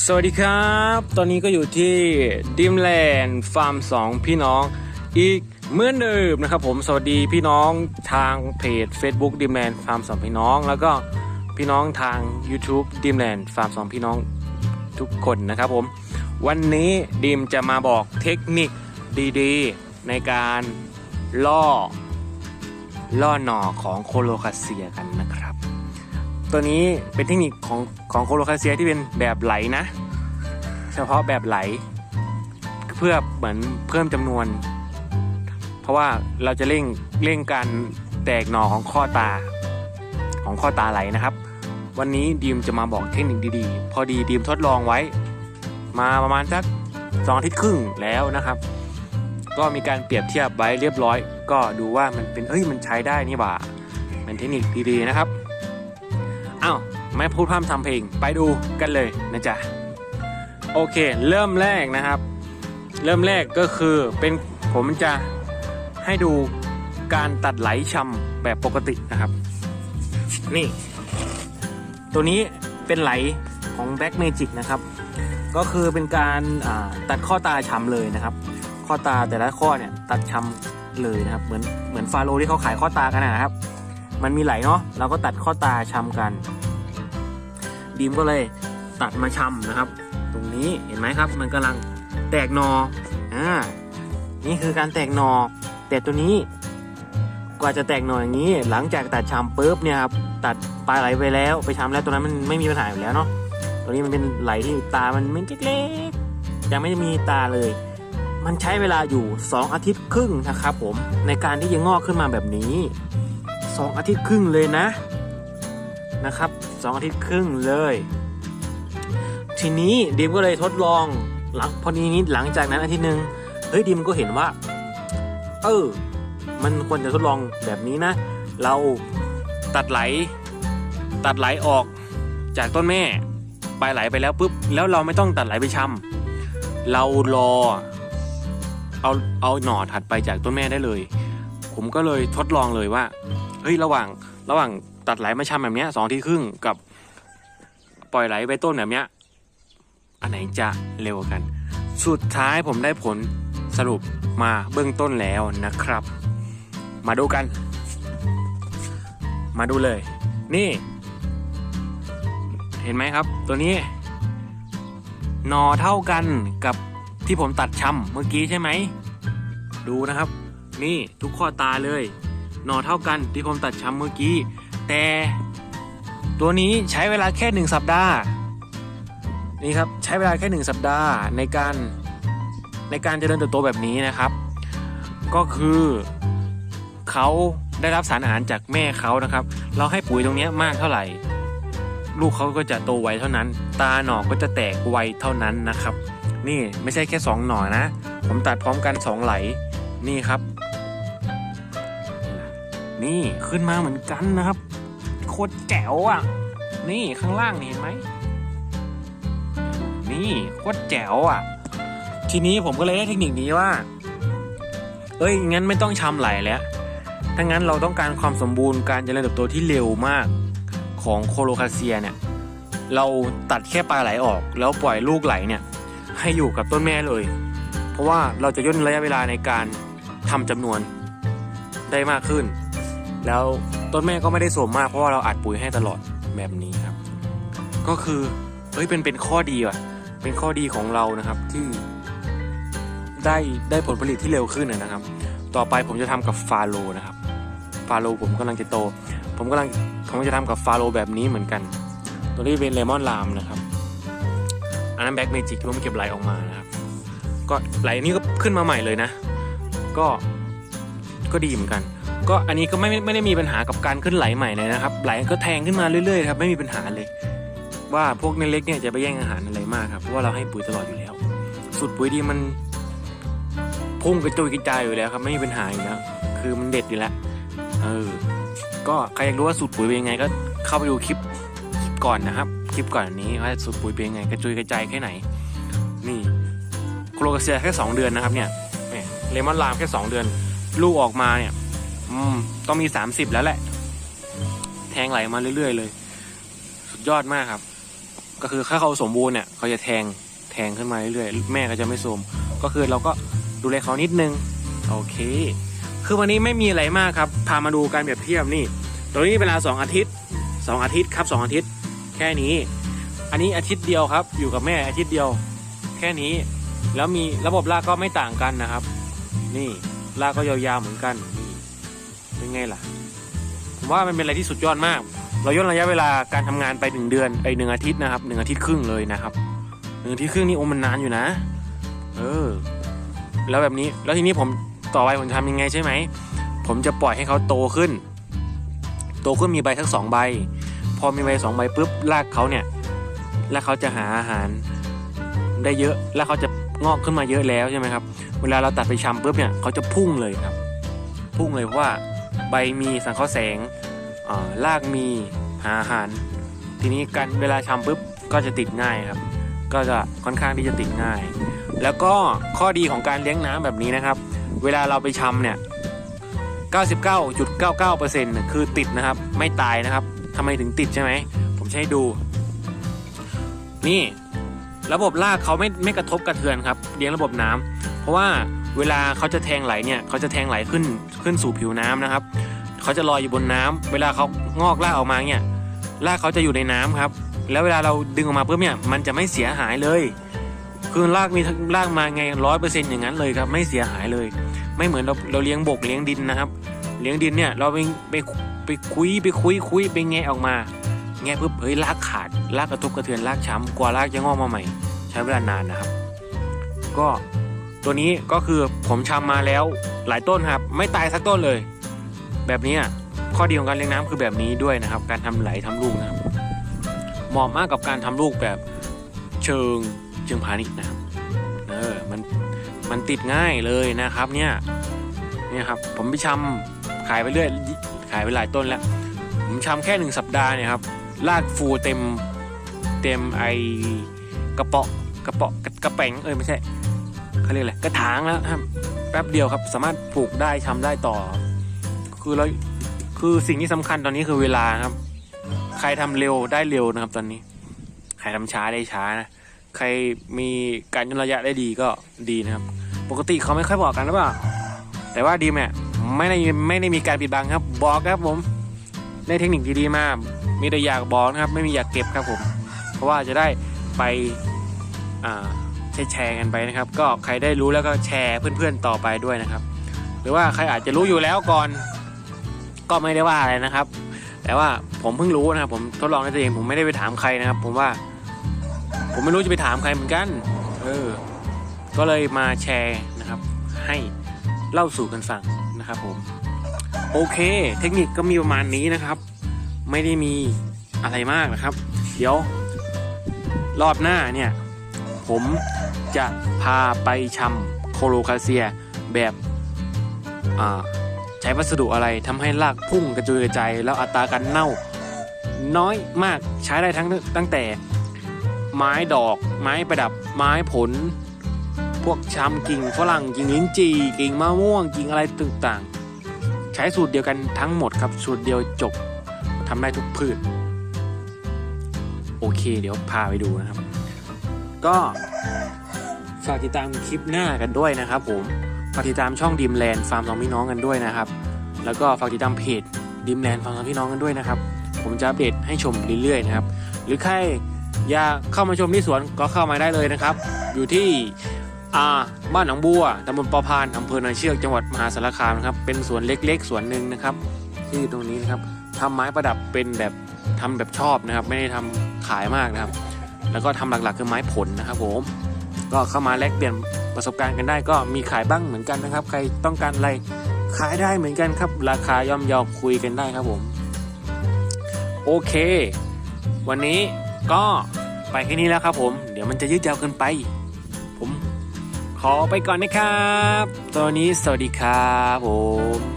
สวัสดีครับ ตอนนี้ก็อยู่ที่ดิมแลนด์ฟาร์มสองพี่น้องอีกเหมือนเดิมนะครับผมสวัสดีพี่น้องทางเพจ Facebook ดิมแลนด์ฟาร์มสองพี่น้อง แล้วก็พี่น้องทาง YouTube ดิมแลนด์ฟาร์มสองพี่น้องทุกคนนะครับผม วันนี้ดิมจะมาบอกเทคนิคดีๆ ในการล่อล่อหน่อของโคโลคาเซียกันนะครับ ตัวนี้เป็นเทคนิคของของโคโลคาเซียที่เป็นแบบไหลนะ เฉพาะแบบไหล เพื่อเหมือนเพิ่มจำนวน เพราะว่าเราจะเร่งเร่งการแตกหน่อของข้อตาของข้อตาไหลนะครับ วันนี้ดีมจะมาบอกเทคนิคดีๆ พอดีดีมทดลองไว้ มาประมาณสักสองอาทิตย์ครึ่งแล้วนะครับ ก็มีการเปรียบเทียบไว้เรียบร้อย ก็ดูว่ามันเป็นเอ้ยมันใช้ได้นี่หว่าเป็นเทคนิคดีๆนะครับ อ้าวไม่พูดพร่ำทำเพลงไปดูกันเลยนะจ๊ะโอเค เริ่มแรกนะครับ เริ่มแรกก็คือเป็นผมจะให้ดูการตัดไหลชำแบบปกตินะครับ นี่ ตัวนี้เป็นไหลของ Black Magic นะครับ ก็คือเป็นการาตัดข้อตาชำเลยนะครับ ข้อตาแต่ละข้อเนี่ยตัดชำเลยนะครับ เหมือนเหมือนฟาโรที่เขาขายข้อตากันนะครับ มันมีไหลเนาะเราก็ตัดข้อตาชำกันีมก็เลยตัดมาชำนะครับ ตรงนี้เห็นไหมครับ มันกำลังแตกหนออ่านี่คือการแตกหนอ แต่ตัวนี้กว่าจะแตกหนออย่างนี้ หลังจากตัดชำปุ๊บเนี่ยครับตัดปลายไหลไปแล้วไปชำแล้วตัวนั้นมันไม่มีปัญหาอยู่แล้วเนาะตัวนี้มันเป็นไหลที่ตามันมันเล็กๆยังไม่มีตาเลย มันใช้เวลาอยู่ 2 อาทิตย์ครึ่งนะครับผมในการที่จะงอกขึ้นมาแบบนี้สองอาทิตย์ครึ่งเลยนะนะครับ สองอาทิตย์ครึ่งเลย ทีนี้ดิมก็เลยทดลองหลังพอดีนี้หลังจากนั้นอาทิตย์หนึ่งเฮ้ยดิมก็เห็นว่า เออ มันควรจะทดลองแบบนี้นะ เราตัดไหล ตัดไหลออกจากต้นแม่ปลายไหลไปแล้วปุ๊บแล้วเราไม่ต้องตัดไหลไปชำเรารอเอาเอาหน่อถัดไปจากต้นแม่ได้เลย ผมก็เลยทดลองเลยว่าเฮ้ยระหว่าง ระหว่างตัดไหลมาชำแบบนี้สองทีครึ่งกับปล่อยไหลไปต้นแบบนี้อันไหนจะเร็วกัน สุดท้ายผมได้ผลสรุปมาเบื้องต้นแล้วนะครับ มาดูกัน มาดูเลย นี่ เห็นไหมครับ ตัวนี้หนอเท่ากันกับที่ผมตัดชำเมื่อกี้ใช่ไหม ดูนะครับ นี่ทุกข้อตาเลย หน่อเท่ากันที่ผมตัดช้ำเมื่อกี้ แต่ตัวนี้ใช้เวลาแค่หนึ่งสัปดาห์นี่ครับใช้เวลาแค่หนึ่งสัปดาห์ในการในการเจริญเติบโตแบบนี้นะครับ ก็คือเขาได้รับสารอาหารจากแม่เขานะครับ เราให้ปุ๋ยตรงนี้มากเท่าไหร่ ลูกเขาก็จะโตไวเท่านั้น ตาหนอก็จะแตกไวเท่านั้นนะครับ นี่ไม่ใช่แค่สองหน่อนะ ผมตัดพร้อมกันสองไหลนี่ครับ นี่ขึ้นมาเหมือนกันนะครับ โคตรแจ๋วอะ นี่ข้างล่างเห็นไหม นี่โคตรแจ๋วอะ ทีนี้ผมก็เลยได้เทคนิคนี้ว่า เอ้ยงั้นไม่ต้องชำไหลแล้วถ้างั้นเราต้องการความสมบูรณ์การเจริญเติบโตที่เร็วมากของโคโลคาเซียเนี่ย เราตัดแค่ปลายไหลออก แล้วปล่อยลูกไหลเนี่ย ให้อยู่กับต้นแม่เลย เพราะว่าเราจะย่นระยะเวลาในการทำจำนวนได้มากขึ้น แล้วต้นแม่ก็ไม่ได้โสมมากเพราะว่าเราอัดปุ๋ยให้ตลอดแบบนี้ครับ ก็คือเอ้ยเป็นเป็นข้อดีว่ะ เป็นข้อดีของเรานะครับที่ได้ได้ผลผลิตที่เร็วขึ้นนะครับ ต่อไปผมจะทำกับฟาโลนะครับ ฟาโลผมกำลังจะโต ผมกำลังผมจะทำกับฟาโลแบบนี้เหมือนกัน ตัวนี้เป็นเลมอนลามนะครับ อันนั้นแบ็กเมจิกที่ผมเก็บไหลออกมานะครับ ก็ไหลนี้ก็ขึ้นมาใหม่เลยนะ ก็ก็ดีเหมือนกัน ก็อันนี้ก็ไม่ไม่ได้มีปัญหากับการขึ้นไหลใหม่เลยนะครับ ไหลก็แทงขึ้นมาเรื่อยๆครับไม่มีปัญหาเลย ว่าพวกเล็กเนี่ยจะไปแย่งอาหารอะไรมากครับเพราะว่าเราให้ปุ๋ยตลอดอยู่แล้ว สุดปุ๋ยดีมันพุ่งกระจุยกระจายอยู่แล้วครับไม่มีปัญหาอยู่แล้วคือมันเด็ดอยู่แล้วเออก็ใครอยากรู้ว่าสูตรปุ๋ยเป็นยังไงก็เข้าไปดูคลิปคลิปก่อนนะครับ คลิปก่อนนนี้ว่าสูตรปุ๋ยเป็นยังไงกระจุยกระจายแค่ไหน นี่โคโลกาเซียแค่สองเดือนนะครับเนี่ยเนี่ยเลมอนลามแค่สองเดือน ลูกออกมาเนี่ย อืม ต้องมีสามสิบแล้วแหละ แทงไหลมาเรื่อยๆเลย สุดยอดมากครับ ก็คือถ้าเขาสมบูรณ์เนี่ย เขาจะแทง แทงขึ้นมาเรื่อยๆ แม่ก็จะไม่โสมก็คือเราก็ดูแลเขานิดนึง โอเค คือวันนี้ไม่มีอะไรมากครับ พามาดูการเปรียบเทียบนี่ ตรงนี้เวลาสองอาทิตย์สองอาทิตย์ครับสองอาทิตย์ แค่นี้ อันนี้อาทิตย์เดียวครับ อยู่กับแม่อาทิตย์เดียว แค่นี้ แล้วมีระบบรากก็ไม่ต่างกันนะครับ นี่รากก็ยาวๆเหมือนกัน เป็นไงล่ะ ผมว่ามันเป็นอะไรที่สุดยอดมาก เราย่นระยะเวลาการทำงานไปหนึ่งเดือนไปหนึ่งอาทิตย์นะครับหนึ่งอาทิตย์ครึ่งเลยนะครับหนึ่งอาทิตย์ครึ่งนี่โอ้มันนานอยู่นะ เออ แล้วแบบนี้แล้วทีนี้ผมต่อไปผมจะทำยังไงใช่ไหม ผมจะปล่อยให้เขาโตขึ้น โตขึ้นมีใบทั้งสองใบ พอมีใบสองใบปุ๊บรากเขาเนี่ยรากเขาจะหาอาหารได้เยอะแล้วเขาจะงอกขึ้นมาเยอะแล้วใช่ไหมครับ เวลาเราตัดไปชำปุ๊บเนี่ยเขาจะพุ่งเลยครับ พุ่งเลยเพราะว่า ใบมีสังเคราะห์แสงอ่ารากมีหาอาหาร ทีนี้การเวลาชำปุ๊บก็จะติดง่ายครับ ก็จะค่อนข้างที่จะติดง่าย แล้วก็ข้อดีของการเลี้ยงน้ำแบบนี้นะครับ เวลาเราไปชำเนี่ย 99.99%คือติดนะครับ ไม่ตายนะครับทำไมถึงติดใช่ไหม ผมให้ดู นี่ ระบบรากเขาไม่ไม่กระทบกระเทือนครับ เลี้ยงระบบน้ำเพราะว่า เวลาเขาจะแทงไหลเนี่ยเขาจะแทงไหลขึ้นขึ้นสู่ผิวน้ำนะครับเขาจะลอยอยู่บนน้ำเวลาเขางอกรากออกมาเนี่ยรากเขาจะอยู่ในน้ำครับ แล้วเวลาเราดึงออกมาปุ๊บเนี่ยมันจะไม่เสียหายเลยคือรากมีรากมาไงร้อยเปอร์เซ็นต์อย่างนั้นเลยครับ ไม่เสียหายเลย ไม่เหมือนเราเราเลี้ยงบกเลี้ยงดินนะครับ เลี้ยงดินเนี่ยเราไปไปไปคุยไปคุยคุยไปแงะออกมาแงะปุ๊บเฮ้ยรากขาดรากกระทบกระเทือนรากช้ำกว่ารากจะงอกมาใหม่ ใช้เวลานานนะครับ ก็ ตัวนี้ก็คือผมชำมาแล้วหลายต้นครับ ไม่ตายสักต้นเลย แบบนี้ข้อดีของการเลี้ยงน้ำคือแบบนี้ด้วยนะครับ การทำไหลทำลูกนะครับเหมาะมากกับการทำลูกแบบเชิงเชิงพาณิชย์นะครับเออมันมันติดง่ายเลยนะครับเนี่ยเนี่ยครับผมไปชำขายไปเรื่อยขายไปหลายต้นแล้ว ผมชำแค่หนึ่งสัปดาห์เนี่ยครับลากฟูเต็มเต็มไอกระเปาะกระเปาะกระแปงเอ้ยไม่ใช่ เขาเรียกอะไรกระถางแล้วครับแป๊บเดียวครับสามารถปลูกได้ชำได้ต่อ คือเราคือสิ่งที่สำคัญตอนนี้คือเวลาครับ ใครทำเร็วได้เร็วนะครับ ตอนนี้ ใครทำช้าได้ช้านะใครมีการย่นระยะได้ดีก็ดีนะครับ ปกติเขาไม่ค่อยบอกกันหรือเปล่าแต่ว่าดีแม่ไม่ได้ไม่ได้มีการปิดบังครับบอกครับผมได้เทคนิคดีๆมากมีแต่อยากบอกนะครับ ไม่มีอยากเก็บครับผม เพราะว่าจะได้ไปอ่า แชร์แชร์กันไปนะครับ ก็ใครได้รู้แล้วก็แชร์เพื่อนๆต่อไปด้วยนะครับ หรือว่าใครอาจจะรู้อยู่แล้วก่อน ก็ไม่ได้ว่าอะไรนะครับ แต่ว่าผมเพิ่งรู้นะครับ ผมทดลองด้วยตัวเองผมไม่ได้ไปถามใครนะครับ ผมว่า ผมไม่รู้จะไปถามใครเหมือนกัน เออ ก็เลยมาแชร์นะครับ ให้เล่าสู่กันฟังนะครับ ผม โอเค เทคนิคก็มีประมาณนี้นะครับ ไม่ได้มีอะไรมากนะครับ เดี๋ยวรอบหน้าเนี่ย ผม จะพาไปชำโคโลคาเซียแบบใช้วัสดุอะไรทำให้รากพุ่งกระจุยกระจายแล้วอัตราการเน่า น้อยมากใช้ได้ทั้งตั้งแต่ ไม้ดอก ไม้ประดับไม้ผล พวกชำกิ่งฝรั่งกิ่งลิ้นจี่กิ่งมะม่วงกิ่งอะไรต่างๆ ใช้สูตรเดียวกันทั้งหมดครับสูตรเดียวจบทำได้ทุกพืชโอเคเดี๋ยวพาไปดูนะครับ ก็ ฝากติดตามคลิปหน้ากันด้วยนะครับผมฝากติดตามช่องดิมแลนด์ฟาร์มสองพี่น้องกันด้วยนะครับ แล้วก็ฝากติดตามเพจดิมแลนด์ฟาร์มสองพี่น้องกันด้วยนะครับ ผมจะอัปเดตให้ชมเรื่อยๆนะครับ หรือใครอยากเข้ามาชมที่สวนก็เข้ามาได้เลยนะครับ อยู่ที่อ่าบ้านหนองบัวตำบลปอพานอำเภอนาเชือกจังหวัดมหาสารคามนะครับ เป็นสวนเล็กๆสวนหนึ่งนะครับ ที่ตรงนี้นะครับทำไม้ประดับเป็นแบบทำแบบชอบนะครับ ไม่ได้ทำขายมากนะครับ แล้วก็ทำหลักๆคือไม้ผลนะครับผม ก็เข้ามาแลกเปลี่ยนประสบการณ์กันได้ ก็มีขายบ้างเหมือนกันนะครับ ใครต้องการอะไรขายได้เหมือนกันครับ ราคาย่อมเยาคุยกันได้ครับผม โอเค วันนี้ก็ไปแค่นี้แล้วครับผม เดี๋ยวมันจะยืดยาวเกินไป ผมขอไปก่อนนะครับ ตอนนี้สวัสดีครับผม